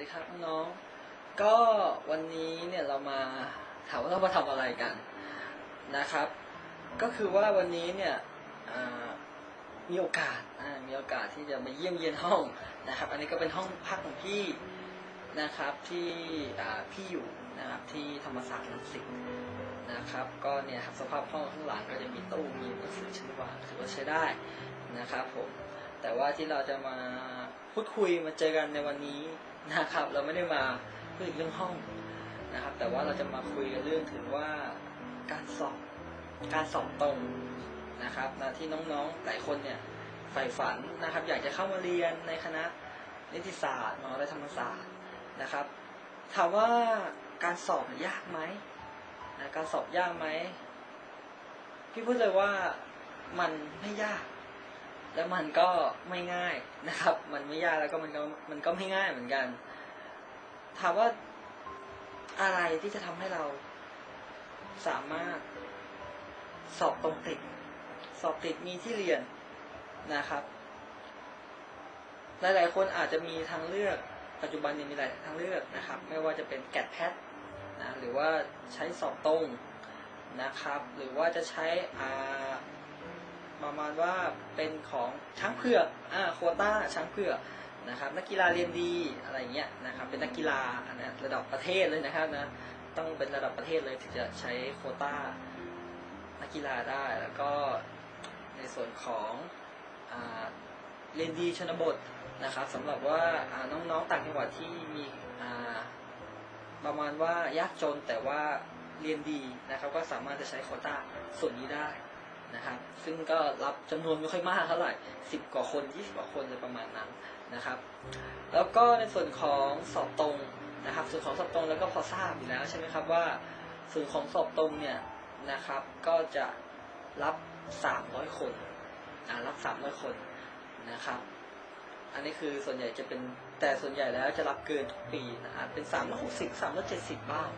ดีครับน้องๆก็วันนี้เนี่ยเรามาถามว่าเรามาทำอะไรกันนะครับ ก็คือว่าวันนี้เนี่ยมีโอกาสมีโอกาสที่จะมาเยี่ยมเยียนห้องนะครับ อันนี้ก็เป็นห้องพักของพี่นะครับที่พี่อยู่นะครับที่ธรรมศาสตร์รังสิตนะครับ ก็เนี่ยครับสภาพห้องข้างหลังก็จะมีตู้มีหนังสือชั้นวางถือว่าใช้ได้นะครับผมแต่ว่าที่เราจะมาพูดคุยมาเจอกันในวันนี้ นะครับ เราไม่ได้มาพูดเรื่องห้องนะครับ แต่ว่าเราจะมาคุยกันเรื่องถึงว่าการสอบการสอบตรงนะครับนะที่น้องๆหลายคนเนี่ยใฝ่ฝันนะครับ อยากจะเข้ามาเรียนในคณะนิติศาสตร์มหาวิทยาลัยธรรมศาสตร์นะครับ ถามว่าการสอบยยากไหมนะการสอบยากไหมพี่พูดเลยว่ามันไม่ยาก แล้วมันก็ไม่ง่ายนะครับ มันไม่ยากแล้วก็มันก็มันก็ไม่ง่ายเหมือนกัน ถามว่าอะไรที่จะทำให้เราสามารถสอบตรงติด สอบติดมีที่เรียนนะครับ หลายๆคนอาจจะมีทางเลือก ปัจจุบันเนี่ยมีหลายทางเลือกนะครับ ไม่ว่าจะเป็นแกดแพทนะหรือว่าใช้สอบตรงนะครับ หรือว่าจะใช้อ่า ประมาณว่าเป็นของช้างเผือกอ่าโคต้าช้างเผือกนะครับนักกีฬาเรียนดีอะไรเงี้ยนะครับเป็นนักกีฬาอันนี้ระดับประเทศเลยนะครับนะต้องเป็นระดับประเทศเลยถึงจะใช้โคต้านักกีฬาได้แล้วก็ในส่วนของอเรียนดีชนบทนะครับสำหรับว่าน้องๆต่างจังหวัดที่มีประมาณว่ายากจนแต่ว่าเรียนดีนะครับก็สามารถจะใช้โคต้าส่วนนี้ได้ นะครับซึ่งก็รับจำนวนไม่ค่อยมากเท่าไหร่สิบกว่าคนยี่สิบกว่าคนเลยประมาณนั้นนะครับ แล้วก็ในส่วนของสอบตรงนะครับ ส่วนของสอบตรงแล้วก็พอทราบอยู่แล้วใช่ไหมครับว่า ส่วนของสอบตรงเนี่ยนะครับ ก็จะรับสามร้อยคนอ่ารับสามร้อยคนนะครับ อันนี้คือส่วนใหญ่จะเป็นแต่ส่วนใหญ่แล้วจะรับเกินทุกปีนะอาจเป็นสามร้อยหกสิบสามร้อยเจ็ดสิบบ้าง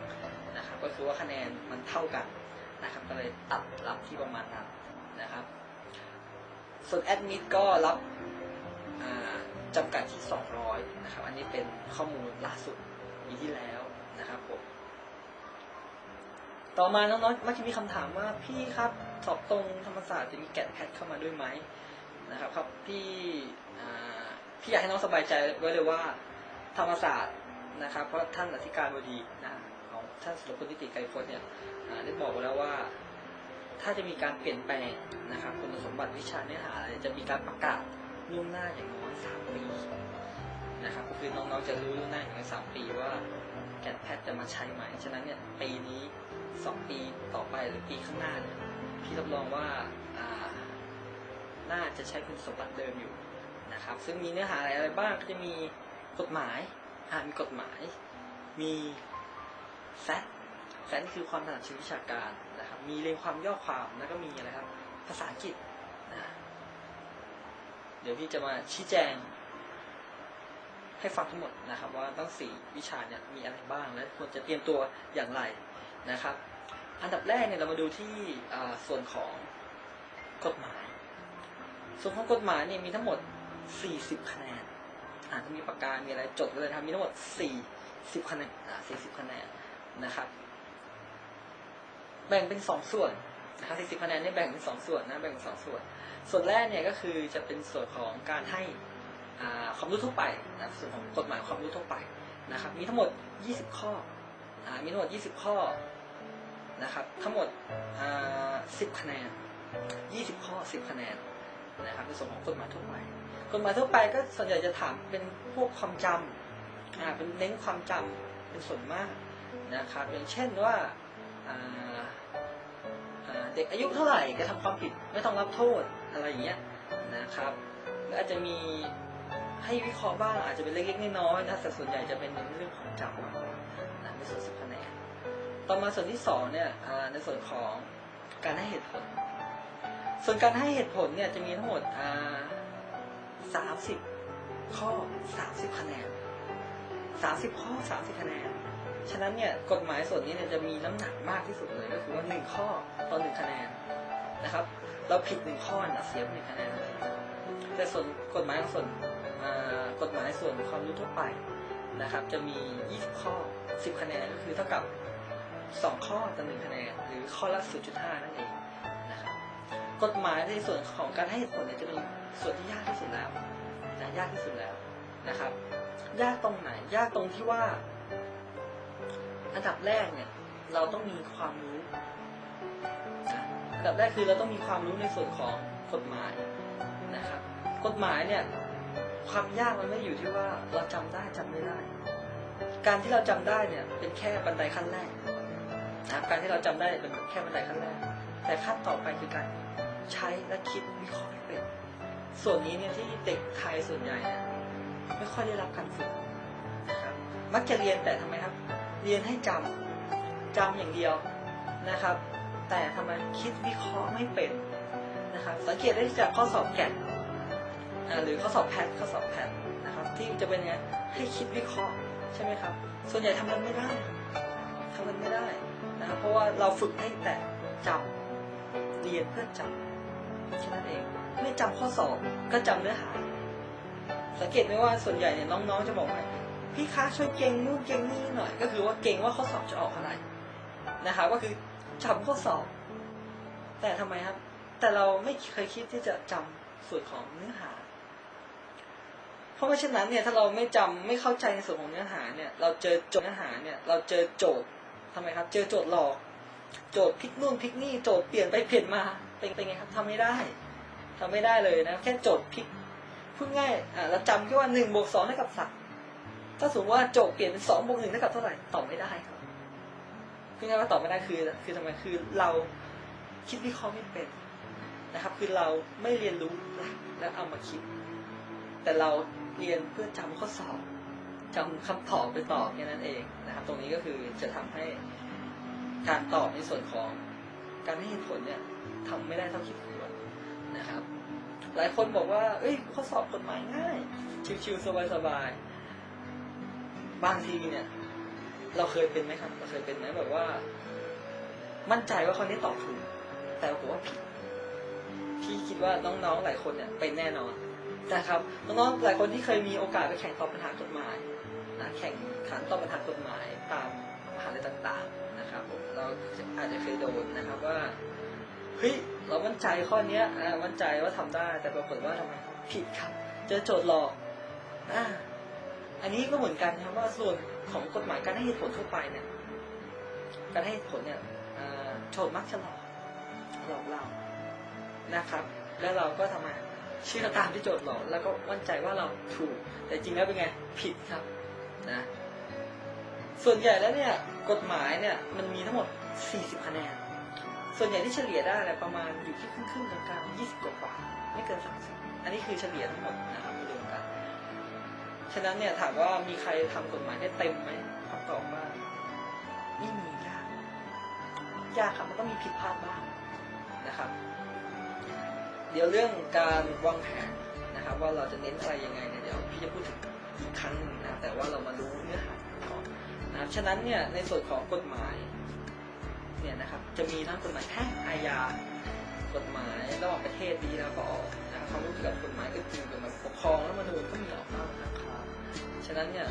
นะครับ ก็คือว่าคะแนนมันเท่ากัน นะครับก็เลยตัดรับที่ประมาณนั้นนะครับ ส่วนแอดมิดก็รับจำกัดที่ 200 นะครับ อันนี้เป็นข้อมูลล่าสุดปีที่แล้วนะครับผมต่อมาน้องๆมักจะมีคำถามว่าพี่ครับสอบตรงธรรมศาสตร์จะมีแกดแพทเข้ามาด้วยไหมนะครับครับพี่พี่อยากให้น้องสบายใจไว้เลยว่าธรรมศาสตร์นะครับ เพราะท่านอธิการบดีนะ ท่านสุรพลนิติไกรพจน์เนี่ยได้บอกไว้แล้วว่า ถ้าจะมีการเปลี่ยนแปลงนะครับคุณสมบัติวิชาเนื้อหาอะไรจะมีการประกาศล่วงหน้าอย่างน้อยสามปีนะครับก็คือน้องๆจะรู้ล่วงหน้าอย่างน้อยสามปีว่าแกนแพทจะมาใช้ไหมฉะนั้นเนี่ยปีนี้สองปีต่อไปหรือปีข้างหน้าเนี่ยพี่รับรองว่าน่าจะใช้คุณสมบัติเดิมอยู่นะครับ ซึ่งมีเนื้อหาอะไรบ้างก็จะมีกฎหมายอ่ามีกฎหมาย มี แฟกแฟนคือความถนัดเชิงวิชาการนะครับ มีเรียงความย่อความแล้วก็มีอะไรครับ ภาษาอังกฤษนะเดี๋ยวพี่จะมาชี้แจง ให้ฟังทั้งหมดนะครับ ว่าตั้งสี่วิชาเนี่ยมีอะไรบ้างและควรจะเตรียมตัวอย่างไรนะครับ อันดับแรกเนี่ยเรามาดูที่ส่วนของกฎหมาย ส่วนของกฎหมายเนี่ยมีทั้งหมด 40 คะแนนอ่าถ้ามีปากกา มีอะไรจดไว้เลยนะครับ มีทั้งหมด 40 คะแนนอ่า40 คะแนน นะครับ แบ่งเป็นสองส่วนนะครับ40คะแนนนี่แบ่งเป็นสองส่วนนะแบ่งเป็นสองส่วน ส่วนแรกเนี่ยก็คือจะเป็นส่วนของการให้ความรู้ทั่วไปนะส่วนของกฎหมายความรู้ทั่วไปนะครับ มีทั้งหมด 20 ข้ออมีทั้งหมด 20 ข้อนะครับ ทั้งหมด 10 คะแนน 20 ข้อ 10 คะแนนนะครับในส่วนของกฎหมายทั่วไปกฎหมายทั่วไปก็ส่วนใหญ่จะถามเป็นพวกความจำเป็นเน้นความจำเป็นส่วนมาก นะครับ อย่างเช่นว่าเด็กอายุเท่าไหร่กระทำความผิดไม่ต้องรับโทษอะไรอย่างเงี้ยนะครับหรืออาจจะมีให้วิเคราะห์บ้างอาจจะเป็นเล็กๆน้อยๆนะแต่ส่วนใหญ่จะเป็นในเรื่องของจำมากกว่านะในส่วนสิบคะแนนต่อมาส่วนที่สองเนี่ยในส่วนของการให้เหตุผล ส่วนการให้เหตุผลเนี่ยจะมีทั้งหมดสามสิบข้อสามสิบคะแนนสามสิบข้อสามสิบคะแนน ฉะนั้นเนี่ยกฎหมายส่วนนี้เนี่ยจะมีน้ำหนักมากที่สุดเลยก็คือว่าหนึ่งข้อต่อหนึ่งคะแนนนะครับ เราผิดหนึ่งข้อนะเสียหนึ่งคะแนนเลยแต่ส่วนกฎหมายส่วนกฎหมายส่วนความรู้ทั่วไปนะครับ จะมี 20 ข้อ 10 คะแนนก็คือเท่ากับ 2 ข้อต่อ1คะแนน หรือข้อละ 0.5 นั่นเองนะครับกฎหมายในส่วนของการให้เหตุผลเนี่ยจะเป็นส่วนที่ยากที่สุดแล้วนะยากที่สุดแล้วนะครับ ยากตรงไหน ยากตรงที่ว่า อันดับแรกเนี่ย เราต้องมีความรู้ อันดับแรกคือเราต้องมีความรู้ในส่วนของกฎหมายนะครับ กฎหมายเนี่ย ความยากมันไม่อยู่ที่ว่าเราจำได้จำไม่ได้ การที่เราจำได้เนี่ย เป็นแค่บันไดขั้นแรกนะครับการที่เราจำได้เป็นแค่บันไดขั้นแรก แต่ขั้นต่อไปคือการใช้และคิดวิเคราะห์ให้เป็น ส่วนนี้เนี่ยที่เด็กไทยส่วนใหญ่เนี่ยไม่ค่อยได้รับการฝึกนะครับ มักจะเรียนแต่ทำไมครับ เรียนให้จำจำอย่างเดียวนะครับ แต่ทำไมคิดวิเคราะห์ไม่เป็นนะครับ สังเกตได้จากข้อสอบแกะหรือข้อสอบแพทข้อสอบแพทนะครับ ที่จะเป็นไงให้คิดวิเคราะห์ใช่ไหมครับ ส่วนใหญ่ทำมันไม่ได้ทำมันไม่ได้นะครับเพราะว่าเราฝึกให้แต่จำเรียนเพื่อจำแค่นั้นเองไม่จำข้อสอบก็จำเนื้อหา สังเกตไหมว่าส่วนใหญ่เนี่ยน้องๆจะบอกว่า พี่คะช่วยเก่งนู่นเก่งนี่หน่อย ก็คือว่าเก่งว่าข้อสอบจะออกอะไรนะครับก็คือจำข้อสอบ แต่ทำไมครับ แต่เราไม่เคยคิดที่จะจำส่วนของเนื้อหา เพราะว่เช่นนั้นเนี่ยถ้าเราไม่จำไม่เข้าใจในส่วนของเนื้อหาเนี่ย เราเจอโจทย์เนื้อหาเนี่ย เราเจอโจทย์ทำไมครับ เจอโจทย์หลอก โจทย์พลิกนู่นพลิกนี่โจทย์เปลี่ยนไปเปลี่ยนมาเป็นเป็นไงครับทำไม่ได้ทำไม่ได้เลยนะแค่โจทย์พลิกพูดง่ายอ่าเราจำแค่ว่าหนึ่งบวกสองเท่ากับสาม ถ้าสมมติว่าโจทย์เปลี่ยนเป็นสองบวกหนึ่งเท่ากับเท่าไหร่ตอบไม่ได้ครับพูดง่ายว่าตอบไม่ได้คือ คือทำไมคือเราคิดวิเคราะห์ไม่เป็นนะครับ คือเราไม่เรียนรู้หลักแล้วเอามาคิด แต่เราเรียนเพื่อจำข้อสอบจำคำตอบไปตอบแค่นั้นเองนะครับ ตรงนี้ก็คือจะทำให้การตอบในส่วนของการให้เหตุผลเนี่ยทำไม่ได้เท่าที่ควรนะครับ หลายคนบอกว่า เอ้ยข้อสอบกฎหมายง่าย ชิวๆสบายๆ บางทีเนี่ย เราเคยเป็นไหมครับเราเคยเป็นไหมแบบว่า มั่นใจว่าคนนี้ตอบถูกแต่ผมว่าผิดพี่คิดว่าน้องๆหลายคนเนี่ยเป็นแน่นอนนะครับน้องๆหลายคนที่เคยมีโอกาสไปแข่งตอบปัญหากฎหมายนะแข่งขันตอบปัญหากฎหมายตามมหาลัยต่างๆนะครับผมเราอาจจะเคยโดนนะครับว่าเฮ้ยเรามั่นใจข้อเนี้ยมั่นใจว่าทำได้แต่ปรากฏว่าทำไมผิดครับ เจอโจทย์หลอกอ่า อันนี้ก็เหมือนกันนะครับว่าส่วนของกฎหมายการให้เหตุผลทั่วไปเนี่ยการให้เหตุผลเนี่ยโจทย์มักจะหลอกหลอกเรานะครับ แล้วเราก็ทำไมเชื่อตามที่โจทย์หลอกแล้วก็มั่นใจว่าเราถูก แต่จริงแล้วเป็นไงผิดครับนะส่วนใหญ่แล้วเนี่ยกฎหมายเนี่ยมันมีทั้งหมด 40 คะแนน ส่วนใหญ่ที่เฉลี่ยได้เนี่ยประมาณอยู่ที่ครึ่งครึ่งๆกลางๆ20 กว่าไม่เกิน 30 อันนี้คือเฉลี่ยทั้งหมดนะครับ ฉะนั้นเนี่ยถามว่ามีใครทำกฎหมายได้เต็มไหมคำตอบว่าไม่มียากยากครับมันก็มีผิดพลาดบ้างนะครับ เดี๋ยวเรื่องการวางแผนนะครับ ว่าเราจะเน้นอะไรยังไงเนี่ยเดี๋ยวพี่จะพูดถึงอีกครั้งนึงนะแต่ว่าเรามาดูเนื้อหาก่อนนะครับฉะนั้นเนี่ยในส่วนของกฎหมายเนี่ยนะครับจะมีทั้งกฎหมายแพ่งอาญา กฎหมายระหว่างประเทศดีแล้วก็ออกนะครับความรู้เกี่ยวกับกฎหมายก็คือกฎหมายปกครองแล้วมาดูก็มีออกมานะครับฉะนั้นเนี่ย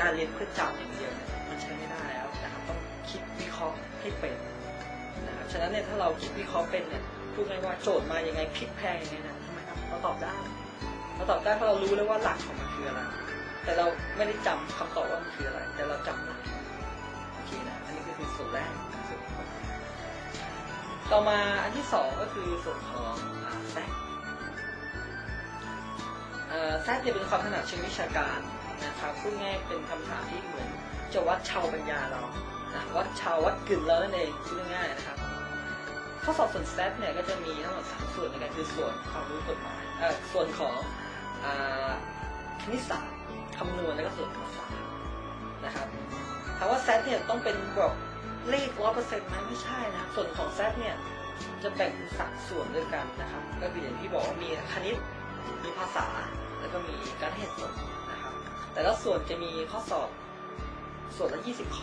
การเรียนเพื่อจำอย่างเดียวเนี่ยมันใช้ไม่ได้แล้วนะครับต้องคิดวิเคราะห์ให้เป็นนะครับฉะนั้นเนี่ยถ้าเราคิดวิเคราะห์เป็นเนี่ยพูดง่ายว่าโจทย์มายังไงพลิกแพงยังไงนะทำไมครับเราตอบได้เราตอบได้เพราะเรารู้แล้วว่าหลักของมันคืออะไรแต่เราไม่ได้จำคำตอบว่ามันคืออะไร แต่เราจำได้โอเคนะอันนี้ก็คือส่วนแรก ต่อมาอันที่สองก็คือส่วนของแซกแซกจะเป็นความถนัดเชิงวิชาการนะครับพูดง่ายเป็นคำถามที่เหมือนจะวัดชาวปัญญาเรานะวัดชาววัดกึ่นเรานั่นเองพูดง่ายนะครับ ข้อสอบส่วนแซดเนี่ยก็จะมีทั้งหมดสามส่วนในการคือส่วนความรู้กฎหมายเอ่อส่วนของคณิตศาสตร์คำนวณแล้วก็ส่วนภาษานะครับถามว่าแซดเนี่ยต้องเป็นแบบ เลขร้อยเปอร์เซ็นต์ไหมไม่ใช่นะส่วนของแซดเนี่ยจะแบ่งเป็นสามส่วนด้วยกันนะครับ ก็คืออย่างที่บอกว่ามีคณิตมีภาษา แล้วก็มีการเหตุผลนะครับ แต่ละส่วนจะมีข้อสอบส่วนละ20ข้อ